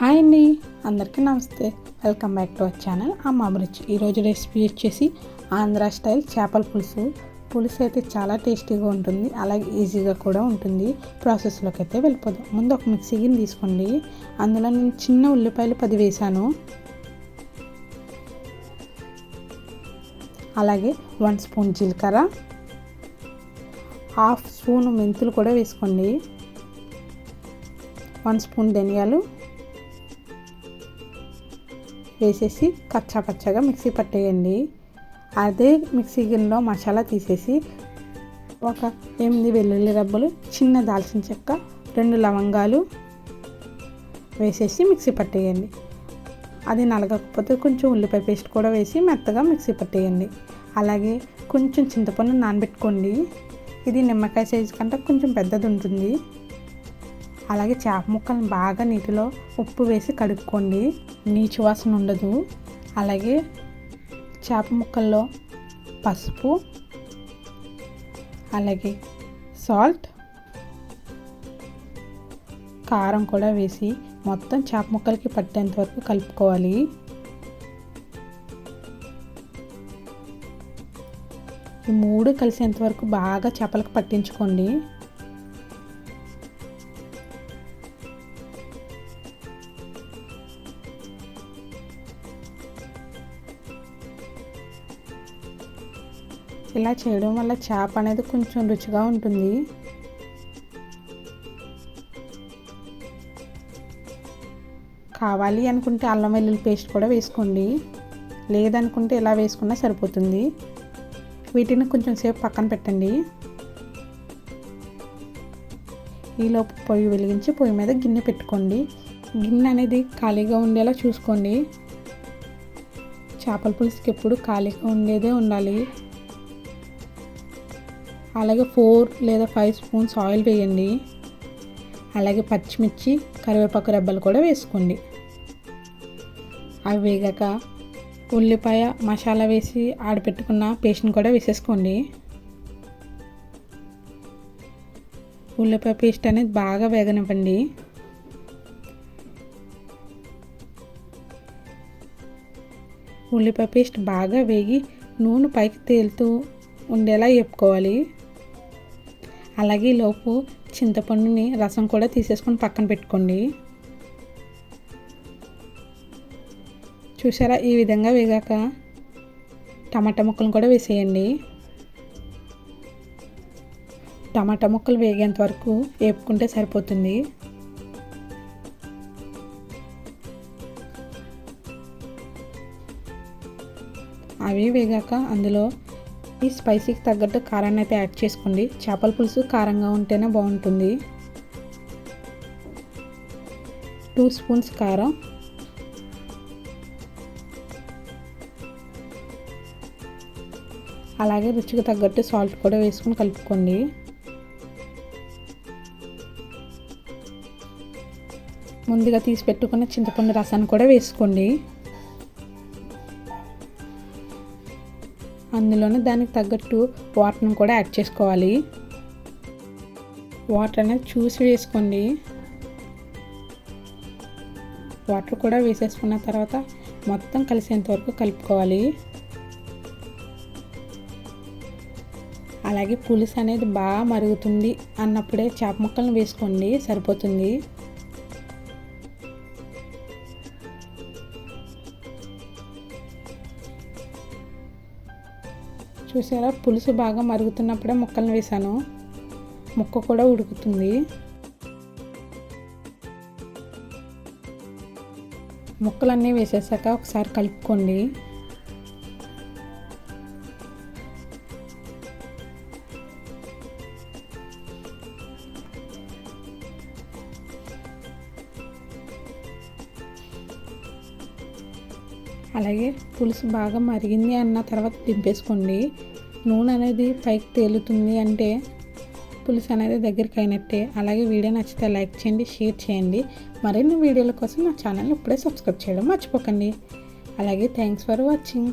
Hi అండి. అందరికీ నమస్తే. Welcome back to our channel. Amma Abhiruchi ఈరోజు రెసిపీ వచ్చేసి ఆంధ్ర స్టైల్ చేపల పులుసు. పులుసు అయితే చాలా టేస్టీగా ఉంటుంది. అలాగే ఈజీగా కూడా ఉంటుంది. ప్రాసెస్లోకి అయితే వెళ్ళిపోదాం. ముందు ఒక మిక్సీ గిన్నె తీసుకోండి. అందులో నేను చిన్న ఉల్లిపాయలు పది వేసాను. అలాగే వన్ స్పూన్ జీలకర్ర. హాఫ్ స్పూన్ మెంతులు కూడా వేసుకోండి. వన్ స్పూన్ ధనియాలు. వేసేసి కచ్చా పచ్చగా మిక్సీ పట్టేయండి. అదే మిక్సీ గిన్నెలో మసాలా తీసేసి ఒక ఎనిమిది వెల్లుల్లి రబ్బలు చిన్న దాల్చిన చెక్క రెండు లవంగాలు వేసేసి మిక్సీ పట్టేయండి. అది నలగకపోతే కొంచెం ఉల్లిపాయ పేస్ట్ కూడా వేసి మెత్తగా మిక్సీ పట్టేయండి. అలాగే కొంచెం చింతపండు నానబెట్టుకోండి. ఇది నిమ్మకాయ సైజు కంటే కొంచెం పెద్దది ఉంటుంది. అలాగే చేప ముక్కలను బాగా నీటిలో ఉప్పు వేసి కడుక్కోండి. నీచు వాసన ఉండదు. అలాగే చేప ముక్కల్లో పసుపు అలాగే సాల్ట్ కారం కూడా వేసి మొత్తం చేప ముక్కలకి పట్టేంత వరకు కలుపుకోవాలి. ఈ మూడు కలిసేంత వరకు బాగా చేపలకు పట్టించుకోండి. ఇలా చేయడం వల్ల చేప అనేది కొంచెం రుచిగా ఉంటుంది. కావాలి అనుకుంటే అల్లం వెల్లుల్లి పేస్ట్ కూడా వేసుకోండి. లేదనుకుంటే ఇలా వేసుకున్నా సరిపోతుంది. వీటిని కొంచెం సేపు పక్కన పెట్టండి. ఈలోపు పొయ్యి వెలిగించి పొయ్యి మీద గిన్నె పెట్టుకోండి. గిన్నె అనేది ఖాళీగా ఉండేలా చూసుకోండి. చేపల పులుసుకి ఎప్పుడు ఖాళీగా ఉండేదే ఉండాలి. అలాగే ఫోర్ లేదా ఫైవ్ స్పూన్స్ ఆయిల్ వేయండి. అలాగే పచ్చిమిర్చి కరివేపాకు రెబ్బలు కూడా వేసుకోండి. అవి వేగాక ఉల్లిపాయ మసాలా వేసి ఆడపెట్టుకున్న పేస్ట్ని కూడా వేసేసుకోండి. ఉల్లిపాయ పేస్ట్ అనేది బాగా వేగనివ్వండి. ఉల్లిపాయ పేస్ట్ బాగా వేగి నూనె పైకి తేలుతూ ఉండేలా చెప్పుకోవాలి అలాగే లోపు చింతపండుని రసం కూడా తీసేసుకొని పక్కన పెట్టుకోండి. చూసారా? ఈ విధంగా వేగాక టమాటా ముక్కలను కూడా వేసేయండి. టమాటా ముక్కలు వేగేంత వరకు వేపుకుంటే సరిపోతుంది. అవి వేగాక అందులో ఈ స్పైసీకి తగ్గట్టు కారాన్ని అయితే యాడ్ చేసుకోండి. చేపల పులుసు కారంగా ఉంటేనే బాగుంటుంది. టూ స్పూన్స్ కారం. అలాగే రుచికి తగ్గట్టు సాల్ట్ కూడా వేసుకొని కలుపుకోండి. ముందుగా తీసి పెట్టుకున్న చింతపండు రసాన్ని కూడా వేసుకోండి. అందులోనే దానికి తగ్గట్టు వాటర్ని కూడా యాడ్ చేసుకోవాలి. వాటర్ అనేది చూసి వేసుకోండి. వాటర్ కూడా వేసేసుకున్న తర్వాత మొత్తం కలిసేంత వరకు కలుపుకోవాలి. అలాగే పులుసు అనేది బాగా మరుగుతుంది అన్నప్పుడే చేప ముక్కలను వేసుకోండి సరిపోతుంది. చూసారా? పులుసు బాగా మరుగుతున్నప్పుడే ముక్కలను వేసాను ముక్క కూడా ఉడుకుతుంది. ముక్కలన్నీ వేసేసాక ఒకసారి కలుపుకోండి. అలాగే పులుసు బాగా మరిగింది అన్న తర్వాత దింపేసుకోండి. నూనె అనేది పైకి తేలుతుంది అంటే పులుసు అనేది దగ్గరికి అయినట్టే. అలాగే వీడియో నచ్చితే లైక్ చేయండి షేర్ చేయండి. మరిన్ని వీడియోల కోసం నా ఛానల్ ఇప్పుడే సబ్స్క్రైబ్ చేయడం మర్చిపోకండి. అలాగే థ్యాంక్స్ ఫర్ వాచింగ్.